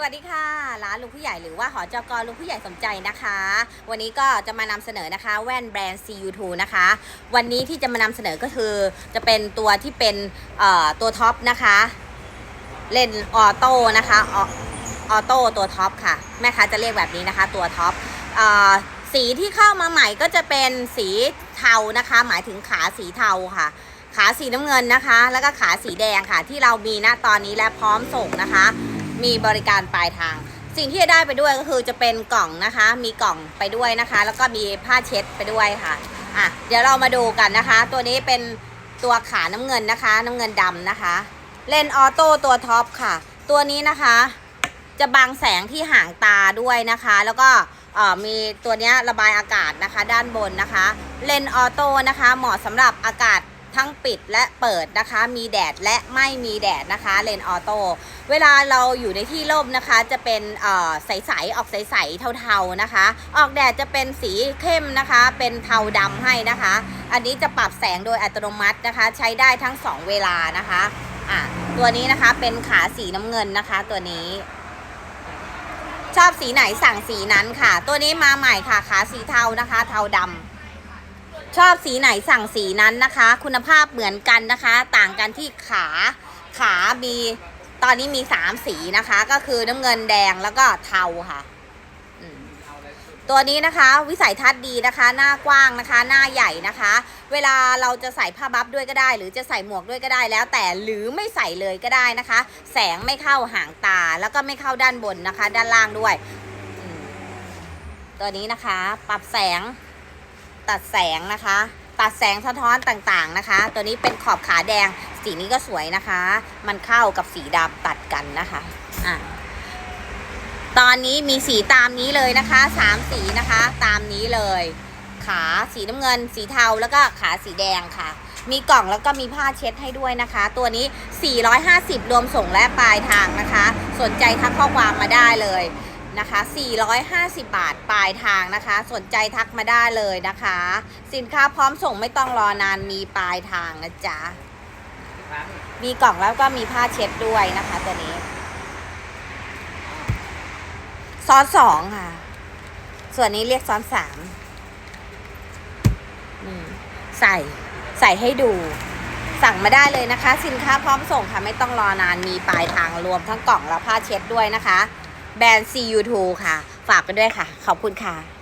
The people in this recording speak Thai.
สวัสดีค่ะ ร้านลุงผู้ใหญ่หรือว่าหอจกลุงผู้ใหญ่สมใจนะคะ วันนี้ก็จะมานำเสนอนะคะ แว่นแบรนด์ CU2 นะคะ วันนี้ที่จะมานำเสนอก็คือจะเป็นตัวที่เป็นตัวท็อปนะคะเลนออโต้นะคะออโต้ตัวท็อปค่ะ แม่ค้าจะเรียกแบบนี้นะคะ ตัวท็อปสีที่เข้ามาใหม่ก็จะเป็นสีเทานะคะ หมายถึงขาสีเทาค่ะ ขาสีน้ำเงินนะคะ แล้วก็ขาสีแดงค่ะ ที่เรามีณตอนนี้และพร้อมส่งนะคะ มีบริการปลายทาง สิ่งที่จะได้ไปด้วยก็คือจะเป็นกล่องนะคะ มีกล่องไปด้วยนะคะ แล้วก็มีผ้าเช็ดไปด้วยค่ะอะ เดี๋ยวเรามาดูกันนะคะ ตัวนี้เป็นตัวขาน้ำเงินนะคะ น้ำเงินดำนะคะ เลนออโต้ตัวท็อปค่ะ ตัวนี้นะคะ จะบังแสงที่ห่างตาด้วยนะคะ แล้วก็มีตัวนี้ระบายอากาศนะคะ ด้านบนนะคะ เลนออโต้นะคะ เหมาะสำหรับอากาศ ทั้งปิดและเปิดนะคะ มีแดดและไม่มีแดดนะคะ เลนออโต้เวลาเราอยู่ในที่ร่มนะคะ จะเป็นใสๆออกใสๆเทาๆนะคะ ออกแดดจะเป็นสีเข้มนะคะ เป็นเทาดำให้นะคะ อันนี้จะปรับแสงโดยอัตโนมัตินะคะ ใช้ได้ทั้งสองเวลานะคะอะตัวนี้นะคะเป็นขาสีน้ำเงินนะคะ ตัวนี้ชอบสีไหนสั่งสีนั้นค่ะ ตัวนี้มาใหม่ค่ะ ขาสีเทานะคะ เทาดำ ชอบสีไหนสั่งสีนั้นนะคะ คุณภาพเหมือนกันนะคะ ต่างกันที่ขาขามีตอนนี้มีสามสีนะคะ ก็คือน้ำเงินแดงแล้วก็เทาค่ะ ตัวนี้นะคะวิสัยทัศน์ดีนะคะ หน้ากว้างนะคะ หน้าใหญ่นะคะ เวลาเราจะใส่ผ้าบัฟด้วยก็ได้ หรือจะใส่หมวกด้วยก็ได้แล้ว แต่หรือไม่ใส่เลยก็ได้นะคะ แสงไม่เข้าหางตาแล้วก็ไม่เข้าด้านบนนะคะ ด้านล่างด้วย ตัวนี้นะคะ ปรับแสง ตัดแสงนะคะ ตัดแสงสะท้อนต่างๆนะคะ ตัวนี้เป็นขอบขาแดง สีนี้ก็สวยนะคะ มันเข้ากับสีดำตัดกันนะคะอะตอนนี้มีสีตามนี้เลยนะคะสามสีนะคะ ตามนี้เลย ขาสีน้ำเงิน สีเทาแล้วก็ขาสีแดงค่ะ มีกล่องแล้วก็มีผ้าเช็ดให้ด้วยนะคะ ตัวนี้ 450 รวมส่งและปลายทางนะคะ สนใจทักข้อความมาได้เลย นะคะ 450 บาทปลายทางนะคะ สนใจทักมาได้เลยนะคะ สินค้าพร้อมส่งไม่ต้องรอนานมีปลายทางนะจ๊ะ มีกล่องแล้วก็มีผ้าเช็ดด้วยนะคะตัวนี้ ซ้อนสองค่ะ ส่วนนี้เรียกซ้อนสามใส่ใส่ให้ดูสั่งมาได้เลยนะคะ สินค้าพร้อมส่งค่ะ ไม่ต้องรอนานมีปลายทางรวมทั้งกล่องและผ้าเช็ดด้วยนะคะ แบรนด์ CU2 ค่ะ ฝากกันด้วยค่ะ ขอบคุณค่ะ